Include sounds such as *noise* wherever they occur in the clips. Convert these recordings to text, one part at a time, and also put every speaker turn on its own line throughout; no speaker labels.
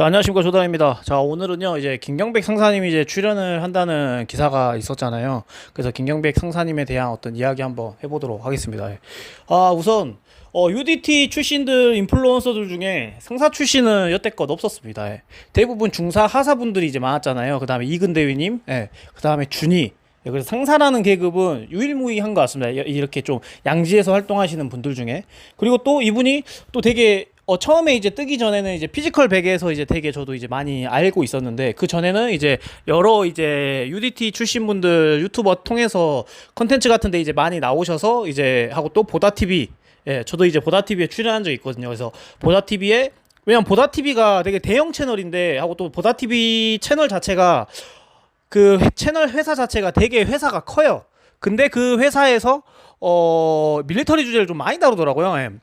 자, 안녕하십니까. 조단입니다. 자, 오늘은요, 이제 김경백 상사님이 이제 출연을 한다는 기사가 있었잖아요. 그래서 김경백 상사님에 대한 어떤 이야기 한번 해보도록 하겠습니다. 예. 아, 우선, 어, UDT 출신들, 인플루언서들 중에 상사 출신은 여태껏 없었습니다. 예. 대부분 중사, 하사분들이 이제 많았잖아요. 그 다음에 이근 대위님, 예. 그 다음에 준이, 예, 그래서 상사라는 계급은 유일무이한 것 같습니다. 이- 이렇게 좀 양지에서 활동하시는 분들 중에. 그리고 또 이분이 또 되게 어, 처음에 이제 뜨기 전에는 이제 피지컬 백에서 이제 되게 저도 이제 많이 알고 있었는데 그 전에는 이제 여러 이제 UDT 출신 분들 유튜버 통해서 컨텐츠 같은데 이제 많이 나오셔서 이제 하고 또 보다 TV 예, 저도 이제 보다 TV에 출연한 적이 있거든요. 그래서 보다 TV에 왜냐면 보다 TV가 되게 대형 채널인데 하고 또 보다 TV 채널 자체가 그 회- 채널 회사 자체가 되게 회사가 커요. 근데 그 회사에서 어 밀리터리 주제를 좀 많이 다루더라고요.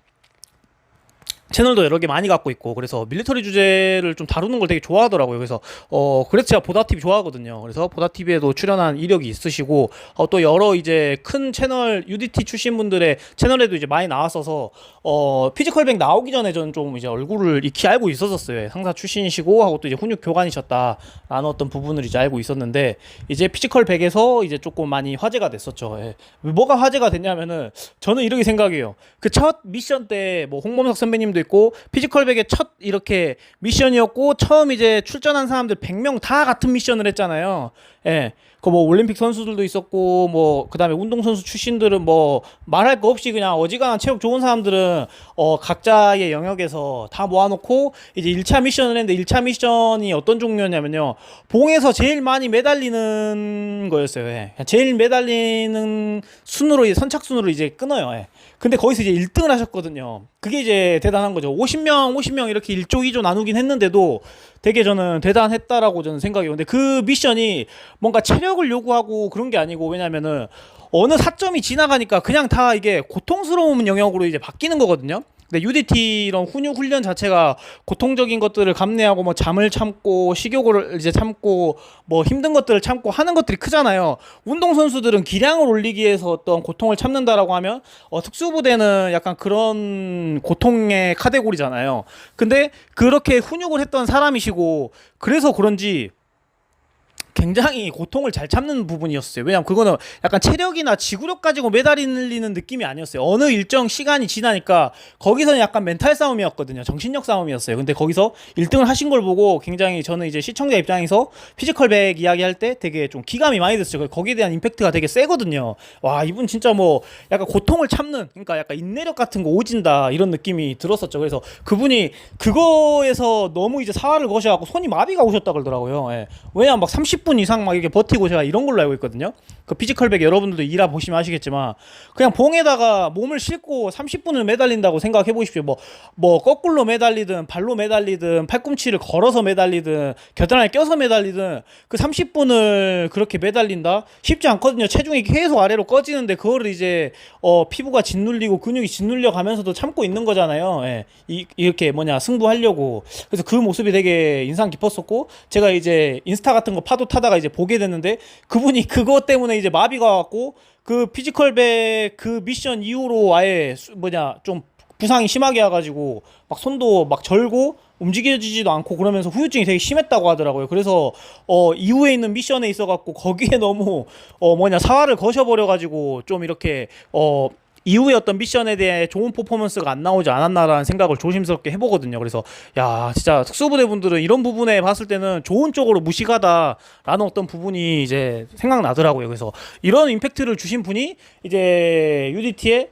예. 채널도 여러 개 많이 갖고 있고 그래서 밀리터리 주제를 좀 다루는 걸 되게 좋아하더라고요. 그래서 어 그래서 제가 보다 TV 좋아하거든요. 그래서 보다 TV에도 출연한 이력이 있으시고 어, 또 여러 이제 큰 채널 UDT 출신 분들의 채널에도 이제 많이 나왔어서 어 피지컬백 나오기 전에 저는 좀 이제 얼굴을 익히 알고 있었었어요. 예, 상사 출신이시고 하고 또 이제 훈육 교관이셨다라는 어떤 부분을 이제 알고 있었는데 이제 피지컬 백에서 이제 조금 많이 화제가 됐었죠. 예. 뭐가 화제가 됐냐면은 저는 이렇게 생각해요. 그 첫 미션 때 뭐 홍범석 선배님도 있고 피지컬 백의 첫 이렇게 미션이었고 처음 이제 출전한 사람들 100명 다 같은 미션을 했잖아요. 예. 그 뭐 올림픽 선수들도 있었고 뭐 그다음에 운동 선수 출신들은 뭐 말할 거 없이 그냥 어지간한 체력 좋은 사람들은 어 각자의 영역에서 다 모아 놓고 이제 1차 미션을 했는데 1차 미션이 어떤 종류였냐면요. 봉에서 제일 많이 매달리는 거였어요. 예. 제일 매달리는 순으로 이제 선착순으로 이제 끊어요. 예. 근데 거기서 이제 1등을 하셨거든요. 그게 이제 대단한 거죠. 50명, 50명 이렇게 1조, 2조 나누긴 했는데도 되게 저는 대단했다라고 저는 생각해요. 근데 그 미션이 뭔가 체력을 요구하고 그런 게 아니고 왜냐면은 어느 사점이 지나가니까 그냥 다 이게 고통스러운 영역으로 이제 바뀌는 거거든요. 근데 UDT 이런 훈육 훈련 자체가 고통적인 것들을 감내하고 뭐 잠을 참고 식욕을 이제 참고 뭐 힘든 것들을 참고 하는 것들이 크잖아요. 운동 선수들은 기량을 올리기 위해서 어떤 고통을 참는다라고 하면 어, 특수부대는 약간 그런 고통의 카테고리잖아요. 근데 그렇게 훈육을 했던 사람이시고 그래서 그런지 굉장히 고통을 잘 참는 부분이었어요. 왜냐면 그거는 약간 체력이나 지구력 가지고 매달리는 느낌이 아니었어요. 어느 일정 시간이 지나니까 거기서는 약간 멘탈 싸움이었거든요. 정신력 싸움이었어요. 근데 거기서 1등을 하신 걸 보고 굉장히 저는 이제 시청자 입장에서 피지컬 백 이야기할 때 되게 좀 기감이 많이 됐어요. 거기에 대한 임팩트가 되게 세거든요. 와, 이분 진짜 뭐 약간 고통을 참는 그러니까 약간 인내력 같은 거 오진다 이런 느낌이 들었었죠. 그래서 그분이 그거에서 너무 이제 사활을 거셔갖고 손이 마비가 오셨다 그러더라고요. 예. 왜냐면 막 30분 이상 막 이렇게 버티고 제가 이런 걸로 알고 있거든요. 그 피지컬백 여러분들도 일하 보시면 아시겠지만 그냥 봉에다가 몸을 싣고 30분을 매달린다고 생각해 보십시오. 뭐, 뭐 거꾸로 매달리든 발로 매달리든 팔꿈치를 걸어서 매달리든 겨드랑이에 껴서 매달리든 그 30분을 그렇게 매달린다 쉽지 않거든요. 체중이 계속 아래로 꺼지는데 그거를 이제 어, 피부가 짓눌리고 근육이 짓눌려 가면서도 참고 있는 거잖아요. 예. 이, 이렇게 뭐냐 승부하려고 그래서 그 모습이 되게 인상 깊었었고 제가 이제 인스타 같은 거 파도 타 다가 이제 보게 됐는데 그분이 그것 때문에 이제 마비가 왔고 그 피지컬백 그 미션 이후로 아예 수- 뭐냐 좀 부상이 심하게 와가지고 막 손도 막 절고 움직여지지도 않고 그러면서 후유증이 되게 심했다고 하더라고요. 그래서 어 이후에 있는 미션에 있어갖고 거기에 너무 어 뭐냐 사활을 거셔버려가지고 좀 이렇게 어 이후에 어떤 미션에 대해 좋은 퍼포먼스가 안 나오지 않았나라는 생각을 조심스럽게 해보거든요. 그래서 야 진짜 특수부대 분들은 이런 부분에 봤을 때는 좋은 쪽으로 무식하다라는 어떤 부분이 이제 생각나더라고요. 그래서 이런 임팩트를 주신 분이 이제 UDT의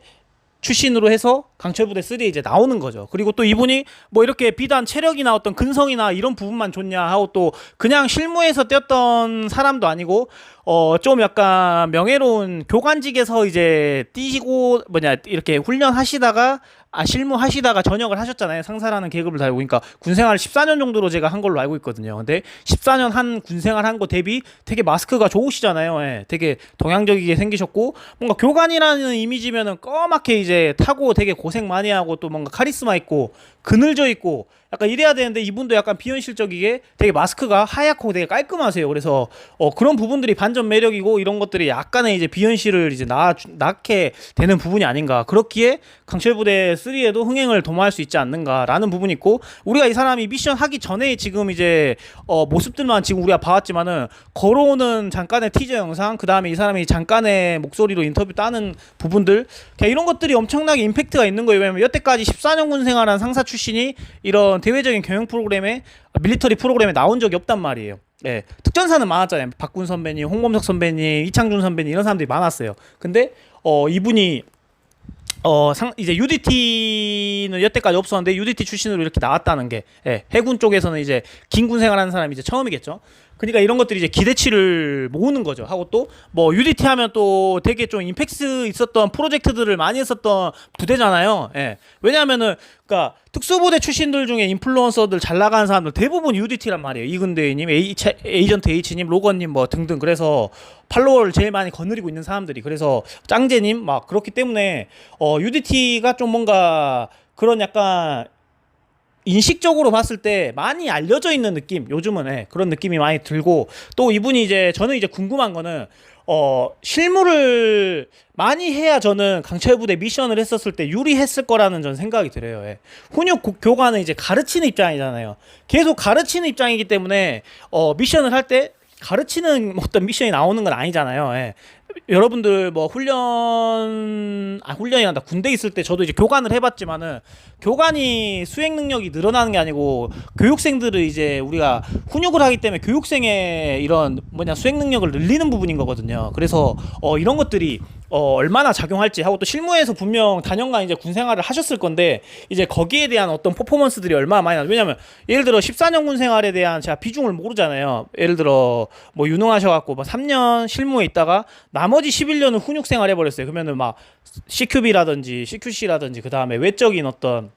출신으로 해서 강철부대 3에 이제 나오는 거죠. 그리고 또 이분이 뭐 이렇게 비단 체력이나 어떤 근성이나 이런 부분만 좋냐 하고 또 그냥 실무에서 뛰었던 사람도 아니고 어 좀 약간 명예로운 교관직에서 이제 뛰시고 뭐냐 이렇게 훈련하시다가 아 실무하시다가 전역을 하셨잖아요. 상사라는 계급을 달고 그러니까 군생활 14년 정도로 제가 한 걸로 알고 있거든요. 근데 14년 한 군생활 한 거 대비 되게 마스크가 좋으시잖아요. 예. 되게 동양적이게 생기셨고 뭔가 교관이라는 이미지면은 꺼맣게 이제 타고 되게 고생 많이 하고 또 뭔가 카리스마 있고 그늘져 있고 약간 이래야 되는데 이분도 약간 비현실적이게 되게 마스크가 하얗고 되게 깔끔하세요. 그래서 어, 그런 부분들이 반전 매력이고 이런 것들이 약간의 이제 비현실을 이제 낳, 낳게 되는 부분이 아닌가. 그렇기에 강철 부대 3에도 흥행을 도모할 수 있지 않는가라는 부분이 있고 우리가 이 사람이 미션 하기 전에 지금 이제 어, 모습들만 지금 우리가 봐왔지만은 걸어오는 잠깐의 티저 영상 그 다음에 이 사람이 잠깐의 목소리로 인터뷰 따는 부분들 그냥 이런 것들이 엄청나게 임팩트가 있는 거예요. 왜냐면 여태까지 14년 군 생활한 상사 출신이 이런 대외적인 경영 프로그램에 밀리터리 프로그램에 나온 적이 없단 말이에요. 예, 특전사는 많았잖아요. 박군 선배님, 홍범석 선배님, 이창준 선배님 이런 사람들이 많았어요. 근데 어 이분이 어, 상, 이제 UDT는 여태까지 없었는데 UDT 출신으로 이렇게 나왔다는 게 예, 해군 쪽에서는 이제 긴 군 생활하는 사람이 이제 처음이겠죠. 그러니까 이런 것들이 이제 기대치를 모으는 거죠. 하고 또 뭐 UDT 하면 또 되게 좀 임팩스 있었던 프로젝트들을 많이 했었던 부대잖아요. 예. 왜냐하면은 그러니까 특수부대 출신들 중에 인플루언서들 잘 나가는 사람들 대부분 UDT란 말이에요. 이근대님, H, 에이전트 H님, 로건님 뭐 등등. 그래서 팔로워를 제일 많이 거느리고 있는 사람들이. 그래서 짱제님 막 그렇기 때문에 어 UDT가 좀 뭔가 그런 약간 인식적으로 봤을 때 많이 알려져 있는 느낌 요즘은 예, 그런 느낌이 많이 들고 또 이분이 이제 저는 이제 궁금한 거는 어 실무를 많이 해야 저는 강철 부대 미션을 했었을 때 유리했을 거라는 전 생각이 들어요. 예. 훈육 고- 교관은 이제 가르치는 입장이잖아요. 계속 가르치는 입장이기 때문에 어 미션을 할 때 가르치는 *laughs* 어떤 미션이 나오는 건 아니잖아요. 예. 여러분들 뭐 훈련 아 훈련이 난다 군대 있을 때 저도 이제 교관을 해봤지만은 교관이 수행 능력이 늘어나는 게 아니고 교육생들을 이제 우리가 훈육을 하기 때문에 교육생의 이런 뭐냐 수행 능력을 늘리는 부분인 거거든요. 그래서 어 이런 것들이 어 얼마나 작용할지 하고 또 실무에서 분명 단연간 이제 군 생활을 하셨을 건데 이제 거기에 대한 어떤 퍼포먼스들이 얼마나 많이 나 왜냐면 예를 들어 14년 군 생활에 대한 제가 비중을 모르잖아요. 예를 들어 뭐 유능하셔 갖고 뭐 3년 실무에 있다가 나머지 11년은 훈육 생활 해 버렸어요. 그러면은 막 CQB라든지 CQC라든지 그 다음에 외적인 어떤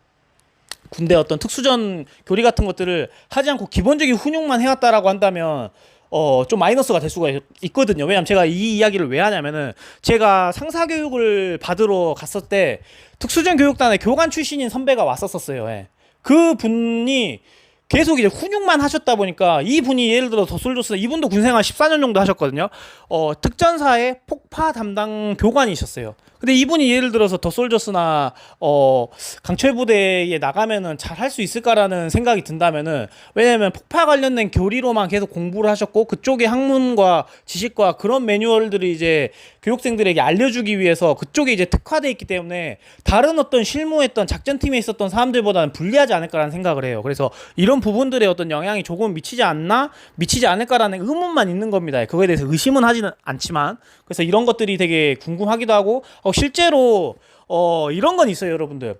군대 어떤 특수전 교리 같은 것들을 하지 않고 기본적인 훈육만 해왔다라고 한다면 어 좀 마이너스가 될 수가 있- 있거든요. 왜냐면 제가 이 이야기를 왜 하냐면은 제가 상사 교육을 받으러 갔을 때 특수전 교육단에 교관 출신인 선배가 왔었었어요. 예. 그 분이 계속 이제 훈육만 하셨다 보니까 이 분이 예를 들어 더솔조스 이분도 군생활 14년 정도 하셨거든요. 어 특전사의 폭파 담당 교관이셨어요. 근데 이분이 예를 들어서 더 솔저스나 어 강철 부대에 나가면은 잘 할 수 있을까라는 생각이 든다면은 왜냐면 폭파 관련된 교리로만 계속 공부를 하셨고 그쪽의 학문과 지식과 그런 매뉴얼들을 이제 교육생들에게 알려주기 위해서 그쪽에 이제 특화돼 있기 때문에 다른 어떤 실무했던 작전팀에 있었던 사람들보다는 불리하지 않을까라는 생각을 해요. 그래서 이런 부분들의 어떤 영향이 조금 미치지 않나 미치지 않을까라는 의문만 있는 겁니다. 그거에 대해서 의심은 하지는 않지만 그래서 이런 것들이 되게 궁금하기도 하고 어, 실제로 어, 이런 건 있어요, 여러분들.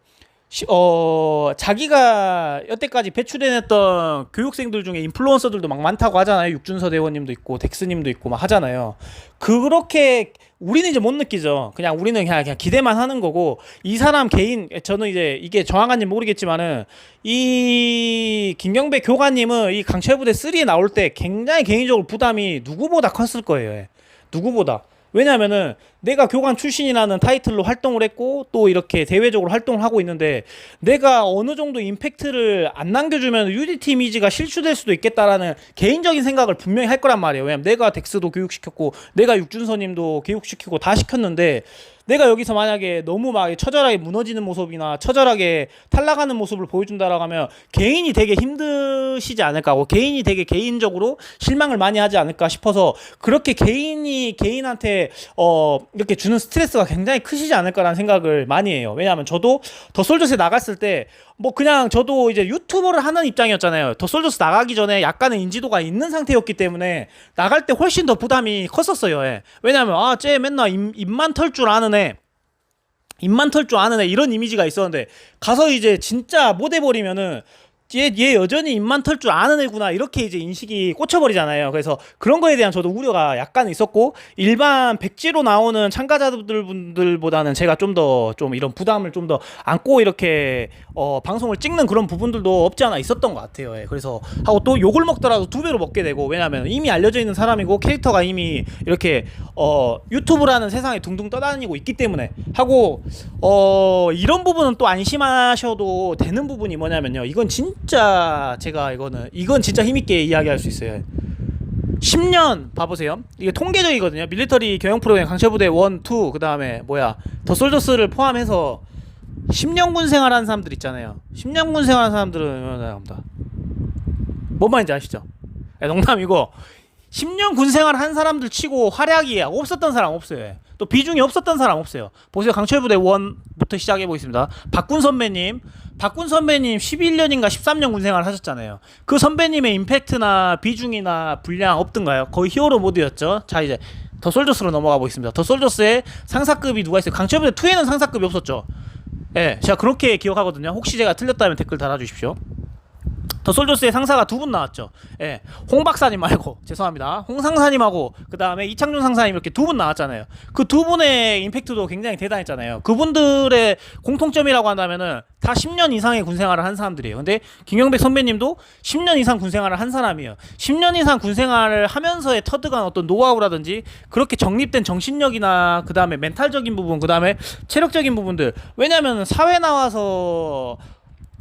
시, 어, 자기가 여태까지 배출해냈던 교육생들 중에 인플루언서들도 막 많다고 하잖아요. 육준서 대원님도 있고, 덱스님도 있고, 막 하잖아요. 그렇게 우리는 이제 못 느끼죠. 그냥 우리는 그냥, 그냥 기대만 하는 거고, 이 사람 개인, 저는 이제 이게 정확한지 모르겠지만은, 이 김경배 교관님은 이 강철부대 3에 나올 때 굉장히 개인적으로 부담이 누구보다 컸을 거예요. 예. 누구보다. 왜냐면은 내가 교관 출신이라는 타이틀로 활동을 했고 또 이렇게 대외적으로 활동을 하고 있는데 내가 어느 정도 임팩트를 안 남겨주면 UDT 이미지가 실추될 수도 있겠다라는 개인적인 생각을 분명히 할 거란 말이에요. 왜냐면 내가 덱스도 교육시켰고 내가 육준서님도 교육시키고 다 시켰는데 내가 여기서 만약에 너무 막 처절하게 무너지는 모습이나 처절하게 탈락하는 모습을 보여준다라고 하면 개인이 되게 힘드시지 않을까 하고 개인이 되게 개인적으로 실망을 많이 하지 않을까 싶어서 그렇게 개인이 개인한테 어 이렇게 주는 스트레스가 굉장히 크시지 않을까라는 생각을 많이 해요. 왜냐하면 저도 더 솔저스에 나갔을 때 뭐 그냥 저도 이제 유튜버를 하는 입장이었잖아요. 더 솔저스 나가기 전에 약간의 인지도가 있는 상태였기 때문에 나갈 때 훨씬 더 부담이 컸었어요. 예. 왜냐하면 아쟤 맨날 입, 입만 털 줄 아는 애 입만 털 줄 아는 애 이런 이미지가 있었는데 가서 이제 진짜 못 해버리면은 얘, 얘 여전히 입만 털 줄 아는 애구나 이렇게 이제 인식이 꽂혀버리잖아요. 그래서 그런 거에 대한 저도 우려가 약간 있었고 일반 백지로 나오는 참가자들 분들보다는 제가 좀더좀 이런 부담을 좀 더 안고 이렇게 어, 방송을 찍는 그런 부분들도 없지 않아 있었던 것 같아요. 예. 그래서 하고 또 욕을 먹더라도 두 배로 먹게 되고 왜냐하면 이미 알려져 있는 사람이고 캐릭터가 이미 이렇게 어, 유튜브라는 세상에 둥둥 떠다니고 있기 때문에 하고 어, 이런 부분은 또 안심하셔도 되는 부분이 뭐냐면요. 이건 진짜 진짜 제가 이거는 이건 진짜 힘있게 이야기할 수 있어요. 10년 봐보세요. 이게 통계적이거든요. 밀리터리 경영 프로그램 강철부대 1, 2, 그 다음에 뭐야 더 솔저스를 포함해서 10년 군 생활한 사람들 있잖아요. 10년 군 생활한 사람들은 나옵니다. 뭔 말인지 아시죠? 예, 농담이고 10년 군 생활 한 사람들 치고 활약이 없었던 사람 없어요. 또 비중이 없었던 사람 없어요. 보세요. 강철 부대 1부터 시작해 보겠습니다. 박군 선배님, 박군 선배님 11년인가 13년 군 생활 하셨잖아요. 그 선배님의 임팩트나 비중이나 분량 없던가요? 거의 히어로 모드였죠. 자 이제 더 솔저스로 넘어가 보겠습니다. 더 솔저스의 상사급이 누가 있어요? 강철 부대 2에는 상사급이 없었죠. 예, 제가 그렇게 기억하거든요. 혹시 제가 틀렸다면 댓글 달아주십시오. 더 솔저스의 상사가 두 분 나왔죠. 예, 홍 박사님 말고 *laughs* 죄송합니다. 홍 상사님하고 그 다음에 이창준 상사님 이렇게 두 분 나왔잖아요. 그 두 분의 임팩트도 굉장히 대단했잖아요. 그분들의 공통점이라고 한다면은 다 10년 이상의 군 생활을 한 사람들이에요. 근데 김영백 선배님도 10년 이상 군 생활을 한 사람이에요. 10년 이상 군 생활을 하면서의 터득한 어떤 노하우라든지 그렇게 정립된 정신력이나 그 다음에 멘탈적인 부분, 그 다음에 체력적인 부분들. 왜냐면 사회 나와서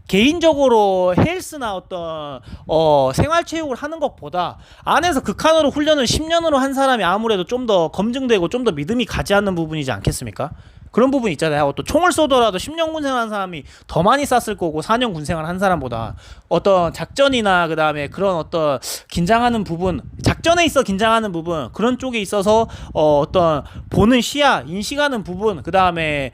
개인적으로 헬스나 어떤 어 생활체육을 하는 것보다 안에서 극한으로 훈련을 10년으로 한 사람이 아무래도 좀 더 검증되고 좀 더 믿음이 가지 않는 부분이지 않겠습니까? 그런 부분 있잖아요. 또 총을 쏘더라도 10년 군생한 사람이 더 많이 쐈을 거고 4년 군생을 한 사람보다 어떤 작전이나 그다음에 그런 어떤 긴장하는 부분, 작전에 있어 긴장하는 부분 그런 쪽에 있어서 어 어떤 보는 시야, 인식하는 부분, 그다음에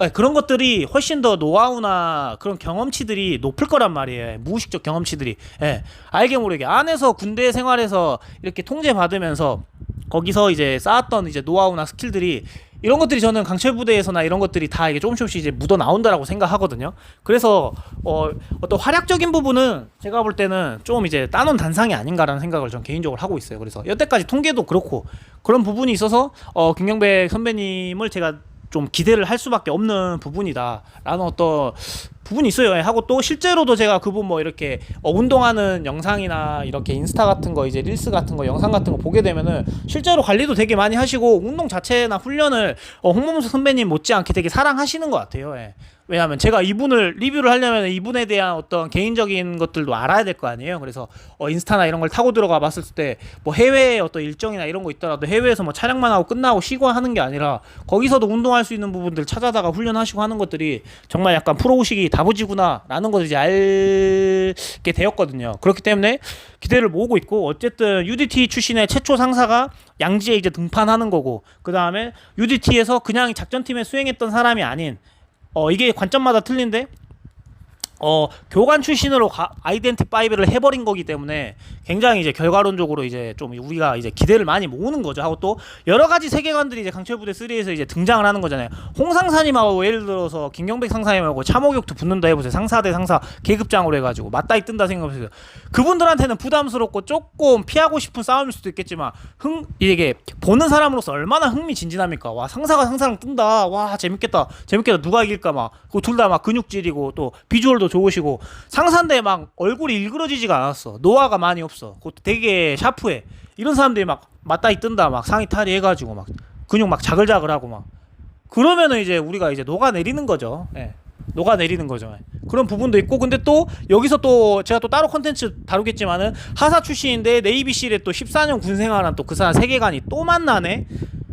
네, 그런 것들이 훨씬 더 노하우나 그런 경험치들이 높을 거란 말이에요. 무의식적 경험치들이. 예. 알게 모르게 안에서 군대 생활에서 이렇게 통제 받으면서 거기서 이제 쌓았던 이제 노하우나 스킬들이 이런 것들이 저는 강철 부대에서나 이런 것들이 다 이게 조금씩 조금씩 이제 묻어 나온다라고 생각하거든요. 그래서 어 어떤 활약적인 부분은 제가 볼 때는 좀 이제 따놓은 단상이 아닌가라는 생각을 전 개인적으로 하고 있어요. 그래서 여태까지 통계도 그렇고 그런 부분이 있어서 어 김경백 선배님을 제가 좀 기대를 할 수밖에 없는 부분이다라는 어떤 부분이 있어요. 예, 하고 또 실제로도 제가 그분 뭐 이렇게 어, 운동하는 영상이나 이렇게 인스타 같은 거 이제 릴스 같은 거 영상 같은 거 보게 되면은 실제로 관리도 되게 많이 하시고 운동 자체나 훈련을 어, 홍범수 선배님 못지않게 되게 사랑하시는 것 같아요. 예. 왜냐하면 제가 이분을 리뷰를 하려면 이분에 대한 어떤 개인적인 것들도 알아야 될 거 아니에요. 그래서 어, 인스타나 이런 걸 타고 들어가 봤을 때 뭐 해외에 어떤 일정이나 이런 거 있더라도 해외에서 뭐 촬영만 하고 끝나고 쉬고 하는 게 아니라 거기서도 운동할 수 있는 부분들 찾아다가 훈련하시고 하는 것들이 정말 약간 프로의식이 다부지구나라는 것을 이제 알게 되었거든요. 그렇기 때문에 기대를 모으고 있고 어쨌든 UDT 출신의 최초 상사가 양지에 이제 등판하는 거고 그 다음에 UDT에서 그냥 작전팀에 수행했던 사람이 아닌 어 이게 관점마다 틀린데 어 교관 출신으로 가, 아이덴티파이브를 해버린 거기 때문에 굉장히 이제 결과론적으로 이제 좀 우리가 이제 기대를 많이 모으는 거죠. 하고 또 여러 가지 세계관들이 이제 강철부대 3에서 이제 등장을 하는 거잖아요. 홍상사님하고 예를 들어서 김경백 상사님하고 참호격투 붙는다 해보세요. 상사 대 상사 계급장으로 해가지고 맞다이 뜬다 생각해보세요. 그분들한테는 부담스럽고 조금 피하고 싶은 싸움일 수도 있겠지만 흥 이게 보는 사람으로서 얼마나 흥미진진합니까? 와 상사가 상사랑 뜬다. 와 재밌겠다. 재밌겠다. 누가 이길까 막둘 다 막 근육질이고 또 비주얼도 좋으시고 상사인데 막 얼굴이 일그러지지가 않았어 노화가 많이 없어 그것도 되게 샤프해 이런 사람들이 막 맞다이 뜬다 막 상의 탈의 해가지고 막 근육 막 자글자글하고 막 그러면은 이제 우리가 이제 녹아내리는 거죠 예. 녹아내리는 거죠. 그런 부분도 있고 근데 또 여기서 또 제가 또 따로 컨텐츠 다루겠지만은 하사 출신인데 네이비실에 또 14년 군 생활한 또 그 사람 세계관이 또 만나네.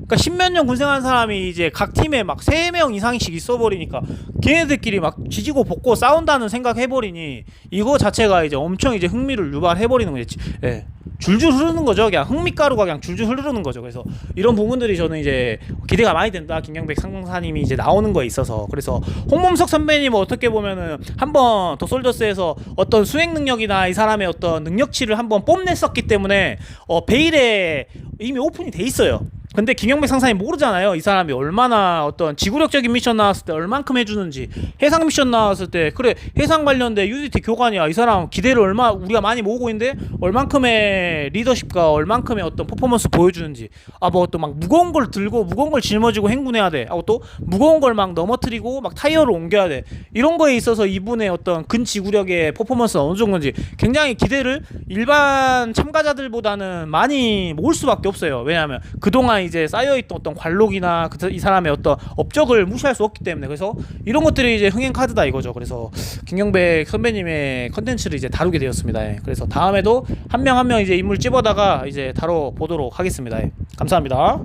그러니까 십몇 년 군생한 사람이 이제 각 팀에 막 세 명 이상씩 있어버리니까 걔네들끼리 막 지지고 볶고 싸운다는 생각 해버리니 이거 자체가 이제 엄청 이제 흥미를 유발해버리는 거지. 예. 줄줄 흐르는 거죠. 그냥 흥미가루가 그냥 줄줄 흐르는 거죠. 그래서 이런 부분들이 저는 이제 기대가 많이 된다. 김경백 상사님이 이제 나오는 거에 있어서 그래서 홍범석 선배님 어떻게 보면은 한번 더 솔저스에서 어떤 수행 능력이나 이 사람의 어떤 능력치를 한번 뽐냈었기 때문에 어 베일에 이미 오픈이 돼 있어요. 근데 김영백 상사님 모르잖아요. 이 사람이 얼마나 어떤 지구력적인 미션 나왔을 때 얼만큼 해주는지 해상 미션 나왔을 때 그래 해상 관련된 UDT 교관이야. 이 사람 기대를 얼마 우리가 많이 모으고 있는데 얼만큼의 리더십과 얼만큼의 어떤 퍼포먼스 보여주는지 아뭐 어떤 막 무거운 걸 들고 무거운 걸 짊어지고 행군해야 돼. 하고 또 무거운 걸 막 넘어뜨리고 막 타이어를 옮겨야 돼. 이런 거에 있어서 이분의 어떤 근지구력의 퍼포먼스가 어느 정도인지 굉장히 기대를 일반 참가자들보다는 많이 모을 수밖에 없어요. 왜냐하면 그동안 그동안 이제 쌓여있던 어떤 관록이나 그, 이 사람의 어떤 업적을 무시할 수 없기 때문에 그래서 이런 것들이 이제 흥행 카드다 이거죠. 그래서 김경백 선배님의 컨텐츠를 이제 다루게 되었습니다. 예. 그래서 다음에도 한 명 한 명 이제 인물 찝어다가 이제 다뤄 보도록 하겠습니다. 예. 감사합니다.